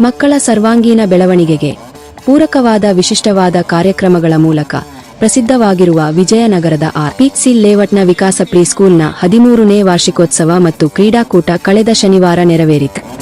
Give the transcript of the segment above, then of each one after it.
ಮಕ್ಕಳ ಸರ್ವಾಂಗೀಣ ಬೆಳವಣಿಗೆಗೆ ಪೂರಕವಾದ ವಿಶಿಷ್ಟವಾದ ಕಾರ್ಯಕ್ರಮಗಳ ಮೂಲಕ ಪ್ರಸಿದ್ಧವಾಗಿರುವ ವಿಜಯನಗರದ ಆರ್ ಪಿಕ್ಸಿಲ್ ಲೇಔಟ್ನ ವಿಕಾಸ ಪ್ರೀಸ್ಕೂಲ್ನ ಹದಿಮೂರನೇ ವಾರ್ಷಿಕೋತ್ಸವ ಮತ್ತು ಕ್ರೀಡಾಕೂಟ ಕಳೆದ ಶನಿವಾರ ನೆರವೇರಿತು.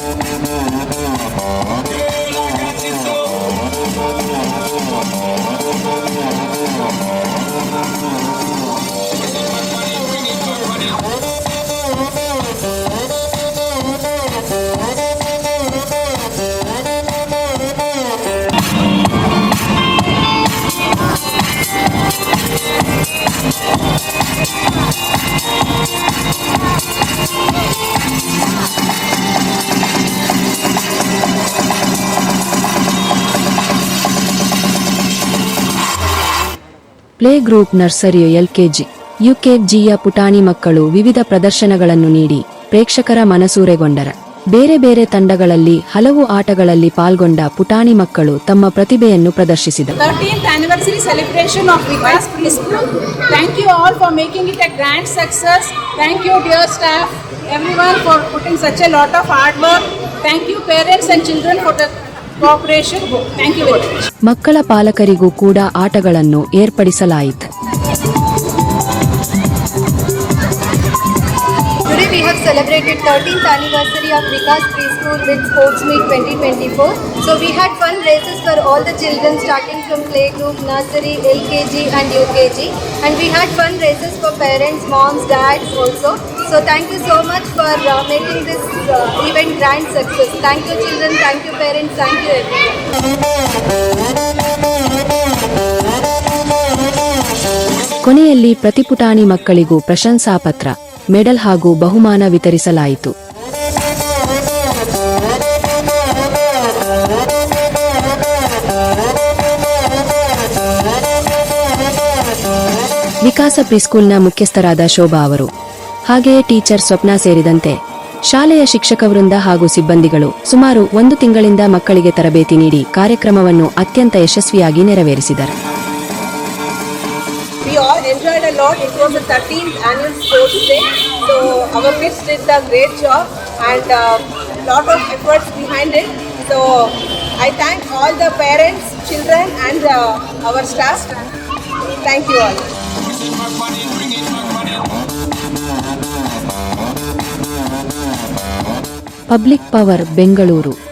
ಪ್ಲೇ ಗ್ರೂಪ್ ನರ್ಸರಿಯು ಎಲ್ಕೆಜಿ ಯುಕೆಜಿಯ ಪುಟಾಣಿ ಮಕ್ಕಳು ವಿವಿಧ ಪ್ರದರ್ಶನಗಳನ್ನು ನೀಡಿ ಪ್ರೇಕ್ಷಕರ ಮನಸೂರೆಗೊಂಡರ ಬೇರೆ ಬೇರೆ ತಂಡಗಳಲ್ಲಿ ಹಲವು ಆಟಗಳಲ್ಲಿ ಪಾಲ್ಗೊಂಡ ಪುಟಾಣಿ ಮಕ್ಕಳು ತಮ್ಮ ಪ್ರತಿಭೆಯನ್ನು ಪ್ರದರ್ಶಿಸಿದರು 13th anniversary celebration of Vikas Preschool. Thank you all for making it a grand success. Thank you, dear staff, everyone for putting such a lot of hard work. Thank you, parents and children, for the ಮಕ್ಕಳ ಪಾಲಕರಿಗೂ ಕೂಡ ಆಟಗಳನ್ನು ಏರ್ಪಡಿಸಲಾಯಿತು we have celebrated 13th anniversary of Vikas Preschool with Sports Meet 2024. So we had fun races for all the children starting from playgroup, nursery, LKG and UKG. And we had fun races for parents, moms, dads also. So thank you so much for uh, making this uh, event grand success. Thank you children, thank you parents, thank you everyone. ಕೊನೆಯಲ್ಲಿ ಪ್ರತಿಪುಟಾಣಿ ಮಕ್ಕಳಿಗೂ ಪ್ರಶಂಸಾ ಪತ್ರ medal ಹಾಗೂ ಬಹುಮಾನ ವಿತರಿಸಲಾಯಿತು ವಿಕಾಸ ಪ್ರಿಸ್ಕೂಲ್ನ ಮುಖ್ಯಸ್ಥರಾದ ಶೋಭಾ ಅವರು ಹಾಗೆಯೇ ಟೀಚರ್ ಸ್ವಪ್ನ ಸೇರಿದಂತೆ ಶಾಲೆಯ ಶಿಕ್ಷಕ ವೃಂದ ಹಾಗೂ ಸಿಬ್ಬಂದಿಗಳು ಸುಮಾರು ಒಂದು ತಿಂಗಳಿಂದ ಮಕ್ಕಳಿಗೆ ತರಬೇತಿ ನೀಡಿ ಕಾರ್ಯಕ್ರಮವನ್ನು ಅತ್ಯಂತ ಯಶಸ್ವಿಯಾಗಿ ನೆರವೇರಿಸಿದರು We all enjoyed a lot. It was the 13th annual sports day. So our kids did a great job and a lot of efforts behind it. So I thank all the parents, children and uh, our staff. Thank you all. Public power Bengaluru.